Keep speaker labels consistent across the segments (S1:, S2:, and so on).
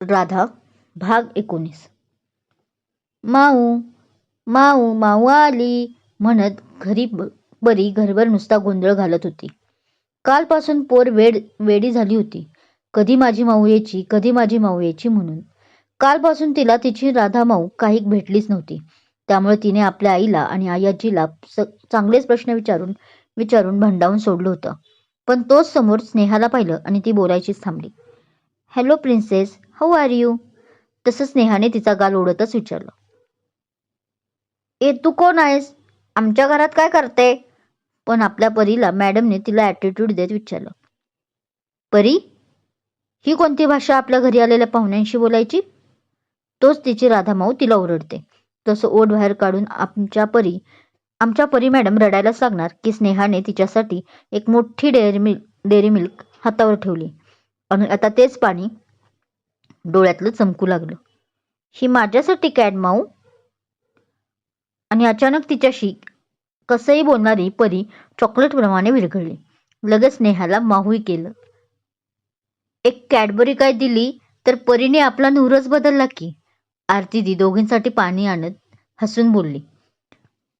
S1: राधा भाग एकोणीस. माऊ माऊ माऊ आली म्हणत घरी ब- बरी घरभर नुसता गोंधळ घालत होती. कालपासून पोर वेड वेडी झाली होती. कधी माझी माऊ यायची कधी माझी माऊ यायची म्हणून. कालपासून तिला तिची राधा माऊ काही भेटलीच नव्हती. त्यामुळे तिने आपल्या आईला आणि आई आजीला चांगलेच प्रश्न विचारून विचारून भंडावून सोडलं होतं. पण तोच समोर स्नेहाला पाहिलं आणि ती बोलायचीच थांबली. Hello princess how are you तसं स्नेहाने तिचा गाल ओढतच विचारलं. ए तू कोण आहेस? आमच्या घरात काय करते? पण आपल्या परीला मॅडमने तिला ॲटिट्यूड देत विचारलं. परी ही कोणती भाषा आपल्या घरी आलेल्या पाहुण्यांशी बोलायची? तोच तिची राधा माऊ तिला ओरडते. तसं ओढ बाहेर काढून आमच्या परी आमच्या परी मॅडम रडायलाच लागणार की स्नेहाने तिच्यासाठी एक मोठी डेअरी मिल्क डेअरी मिल्क हातावर ठेवली. आणि आता तेच पाणी डोळ्यातलं चमकू लागलं. ही माझ्यासाठी कॅड माऊ. आणि अचानक तिच्याशी कसंही बोलणारी परी चॉकलेटप्रमाणे विरघळली. लगेच नेहाला माहूही केलं. एक कॅडबरी काय दिली तर परीने आपला नूरच बदलला की? आरती दी दोघींसाठी पाणी आणत हसून बोलली.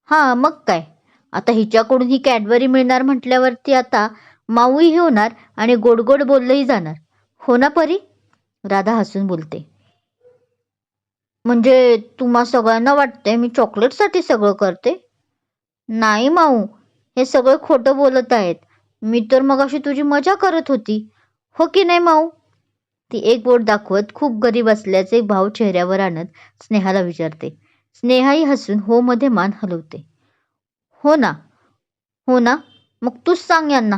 S1: हां मग काय? आता हिच्याकडून ही कॅडबरी मिळणार म्हटल्यावरती आता माऊही होणार आणि गोड गोड बोललंही जाणार. हो ना परी? राधा हसून बोलते. म्हणजे तुम्हा सगळ्यांना वाटतंय मी चॉकलेटसाठी सगळं करते? नाही माऊ हे सगळं खोटं बोलत आहेत. मी तर मग अशी तुझी मजा करत होती. हो की नाही माऊ? ती एक बोट दाखवत खूप गरीब असल्याचे भाव चेहऱ्यावर आणत स्नेहाला विचारते. स्नेहाही हसून हो मध्ये मान हलवते. हो ना हो ना मग तूच सांग यांना.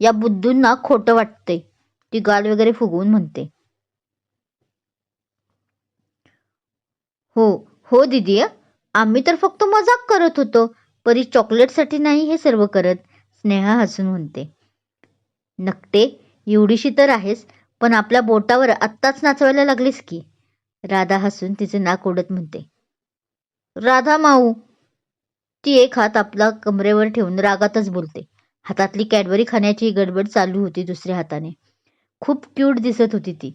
S1: या बुद्धूंना खोटं वाटते ती गाल वगैरे फुगवून म्हणते. हो हो दिदी आम्ही तर फक्त मजाक करत होतो. परी चॉकलेटसाठी नाही हे सर्व करत स्नेहा हसून म्हणते. नकटे एवढीशी तर आहेस पण आपल्या बोटावर आत्ताच नाचवायला लागलीस की? राधा हसून तिचे नाक ओढत म्हणते. राधा माऊ ती एक हात आपला कमरेवर ठेवून रागातच बोलते. हातातली कॅडबरी खाण्याची गडबड चालू होती दुसऱ्या हाताने. खूप क्यूट दिसत होती ती.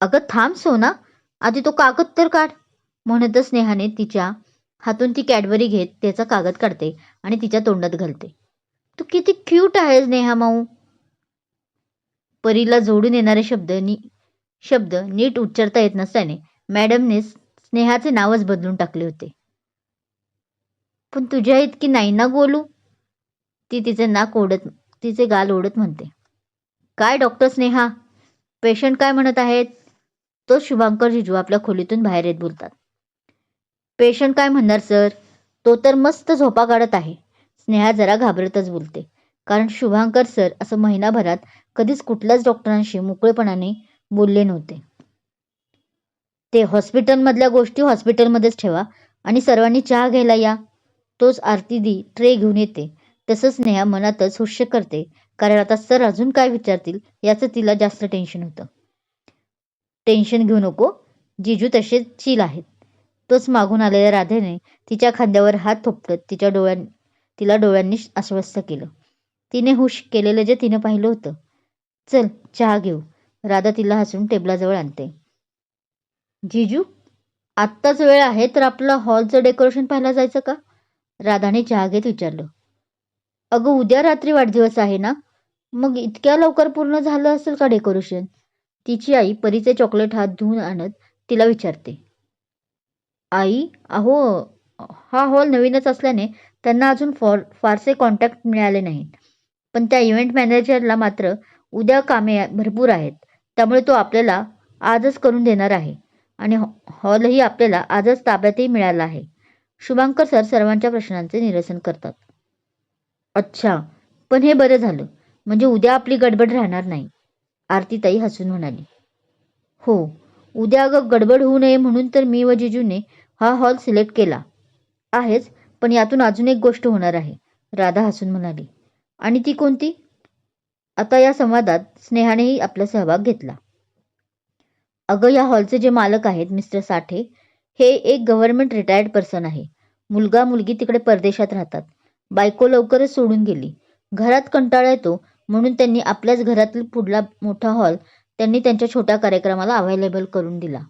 S1: अगं थांब सोना आधी तो कागद तर काढ. म्हणतच स्नेहाने तिच्या हातून ती कॅडबरी घेत त्याचा कागद काढते आणि तिच्या तोंडात घालते. तू किती क्यूट आहेस नेहा माऊ. परीला जोडून येणारे शब्द नि शब्द नीट उच्चारता येत नसल्याने मॅडमने स्नेहाचे नावच बदलून टाकले होते. पण तुझ्या इतकी नाही ना गोलू? ती तिचे नाक ओढत तिचे गाल ओढत म्हणते. काय डॉक्टर स्नेहा? पेशंट काय म्हणत आहेत? तो शुभांकर जिजू आपल्या खोलीतून बाहेर येत बोलतात. पेशंट काय म्हणणार सर? तो तर मस्त झोपा काढत आहे. स्नेहा जरा घाबरतच बोलते. कारण शुभांकर सर असं महिनाभरात कधीच कुठल्याच डॉक्टरांशी मोकळेपणाने बोलले नव्हते. ते हॉस्पिटलमधल्या गोष्टी हॉस्पिटलमध्येच ठेवा आणि सर्वांनी चहा घ्यायला या. तोच आरती दी ट्रे घेऊन येते. तसंच स्नेहा मनातच हुश्य करते. कारण आता सर अजून काय विचारतील याचं तिला जास्त टेन्शन होतं. टेन्शन घेऊ नको. जिजू तसे चिल आहेत. तोच मागून आलेल्या राधेने तिच्या खांद्यावर हात थोपटत तिच्या डोळ्यां तिला डोळ्यांनी आश्वस्त केलं. तिने हुश केलेलं जे तिने पाहिलं होतं. चल चहा घेऊ. राधा तिला हसून टेबलाजवळ आणते. जिजू आत्ताच वेळ आहे तर आपलं हॉलचं डेकोरेशन पाहायला जायचं का? राधाने चहा घेत विचारलं. अगं उद्या रात्री वाढदिवस आहे ना? मग इतक्या लवकर पूर्ण झालं असेल का डेकोरेशन? तिची आई परीचे चॉकलेट हात धुवून आणत तिला विचारते. आई अहो हा हॉल नवीनच असल्याने त्यांना अजून फॉर फारसे कॉन्टॅक्ट मिळाले नाहीत. पण त्या इव्हेंट मॅनेजरला मात्र उद्या कामे भरपूर आहेत. त्यामुळे तो आपल्याला आजच करून देणार आहे. आणि हॉ- हॉलही आपल्याला आजच ताब्यातही मिळाला आहे. शुभांकर सर सर्वांच्या प्रश्नांचे निरसन करतात. अच्छा पण हे बरं झालं. म्हणजे उद्या आपली गडबड राहणार नाही. आरतीताई हसून म्हणाली. हो उद्या अगं गडबड होऊ नये म्हणून तर मी व जिजूने हा हॉल सिलेक्ट केला. आहेच पण यातून अजून एक गोष्ट होणार आहे. राधा हसून म्हणाली आणि ती कोणती? आता या संवादात स्नेहानेही आपला सहभाग घेतला. अगं या हॉलचे जे मालक आहेत मिस्टर साठे हे एक गव्हर्नमेंट रिटायर्ड पर्सन आहे. मुलगा मुलगी तिकडे परदेशात राहतात. बायको लवकरच सोडून गेली. घरात कंटाळा येतो म्हणून त्यांनी आपल्याच घरातील पुढला मोठा हॉल त्यांनी त्यांच्या छोट्या कार्यक्रमाला अवेलेबल करून दिला.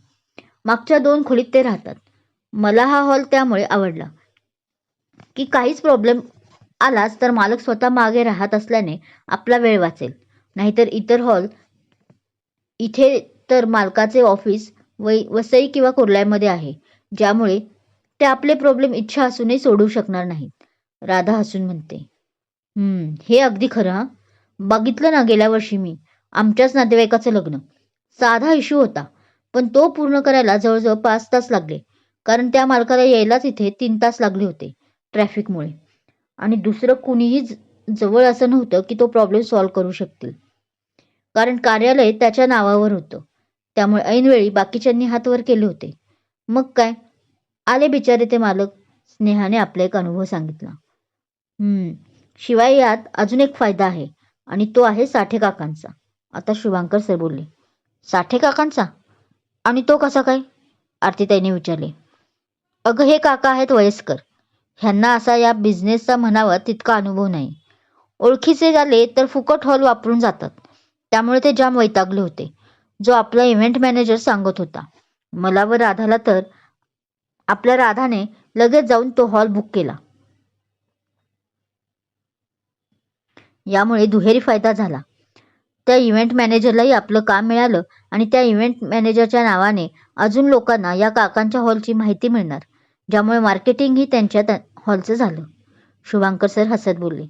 S1: मागच्या दोन खोलीत ते राहतात. मला हा हॉल त्यामुळे आवडला. की काहीच प्रॉब्लेम आलाच तर मालक स्वतः मागे राहत असल्याने आपला वेळ वाचेल. नाहीतर इतर हॉल इथे तर मालकाचे ऑफिस वै वसई किंवा कुर्ल्यामध्ये आहे. ज्यामुळे ते आपले प्रॉब्लेम इच्छा असूनही सोडवू शकणार नाहीत. राधा हसून म्हणते हे अगदी खरं हा. बघितलं ना गेल्या वर्षी मी. आमच्याच नातेवाईकाचं लग्न. साधा इश्यू होता. पण तो पूर्ण करायला जवळजवळ पाच तास लागले. कारण त्या मालकाला यायलाच इथे तीन तास लागले होते ट्रॅफिकमुळे. आणि दुसरं कुणीही जवळ असं नव्हतं की तो प्रॉब्लेम सॉल्व्ह करू शकतील. कारण कार्यालय त्याच्या नावावर होतं. त्यामुळे ऐनवेळी बाकीच्यांनी हातवर केले होते. मग काय? आले बिचारे ते मालक. स्नेहाने आपला एक अनुभव सांगितला. हम्म. शिवाय यात अजून एक फायदा आहे. आणि तो आहे साठे काकांचा. आता शुभांकर सर बोलले साठे काकांचा? आणि तो कसा काय? आरतीताईने विचारले अगं हे काका आहेत वयस्कर. ह्यांना असा या बिझनेसचा म्हणावा तितका अनुभव नाही. ओळखीचे झाले तर फुकट हॉल वापरून जातात. त्यामुळे ते जाम वैतागले होते. जो आपला इव्हेंट मॅनेजर सांगत होता मला व राधाला तर आपल्या राधाने लगेच जाऊन तो हॉल बुक केला. यामुळे दुहेरी फायदा झाला. त्या इव्हेंट मॅनेजरलाही आपलं काम मिळालं आणि त्या इव्हेंट मॅनेजरच्या नावाने अजून लोकांना या काकांच्या हॉलची माहिती मिळणार ज्यामुळे मार्केटिंगही त्यांच्या त्या हॉलचं झालं. शुभांकर सर हसत बोलले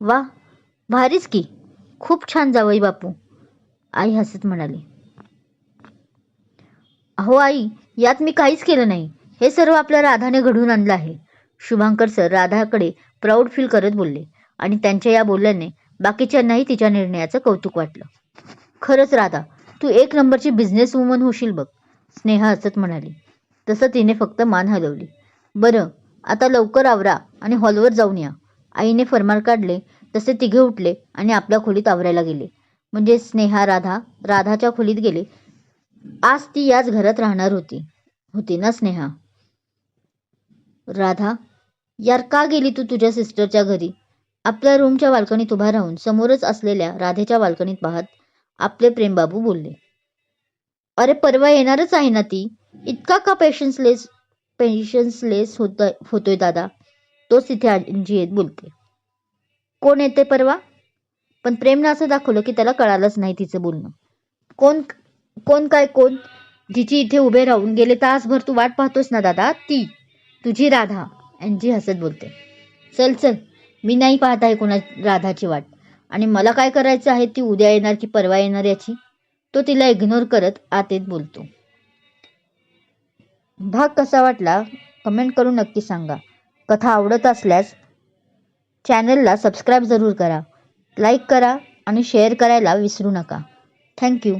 S1: वा भारीच की. खूप छान जावई बापू. आई हसत म्हणाली अहो आई यात मी काहीच केलं नाही. हे सर्व आपल्या राधाने घडवून आणलं आहे. शुभांकर सर राधाकडे प्राऊड फील करत बोलले आणि त्यांच्या या बोलल्याने बाकीच्यांनाही तिच्या निर्णयाचं कौतुक वाटलं. खरंच राधा तू एक नंबरची बिझनेस वुमन होशील बघ स्नेहा हसत म्हणाली. तसं तिने फक्त मान हलवली. बरं आता लवकर आवरा आणि हॉलवर जाऊन या. आईने फरमाल काढले तसे तिघे उठले आणि आपल्या खोलीत आवरायला गेले. म्हणजे स्नेहा राधा राधाच्या खोलीत गेले. आज ती याच घरात राहणार होती. होती ना स्नेहा? राधा यार का गेली तू तुझ्या सिस्टरच्या घरी? आपल्या रूमच्या बाल्कनीत उभा राहून समोरच असलेल्या राधेच्या बाल्कनीत पाहत आपले प्रेमबाबू बोलले अरे परवा येणारच आहे ना ती? इतका का पेशन्सलेस पेशन्सलेस होत होतोय दादा? तोच तिथे आजी येत बोलते कोण येते परवा? पण प्रेमनं असं दाखवलं की त्याला कळालंच नाही तिचं बोलणं. कोण कोण काय कोण? जिची इथे उभे राहून गेले तासभर तू वाट पाहतोस ना दादा? ती तुझी राधा जी हसत बोलते. चल चल मी नाही पाहत आहे कोणा राधाची वाट. आणि मला काय करायचं आहे ती उद्या येणार की परवा येणार याची? तो तिला इग्नोर करत आतेत बोलतो. भाग कसा वाटला? कमेंट करून नक्की सांगा. कथा आवडत असल्यास चॅनलला सबस्क्राईब जरूर करा. लाईक करा आणि शेअर करायला विसरू नका. थँक्यू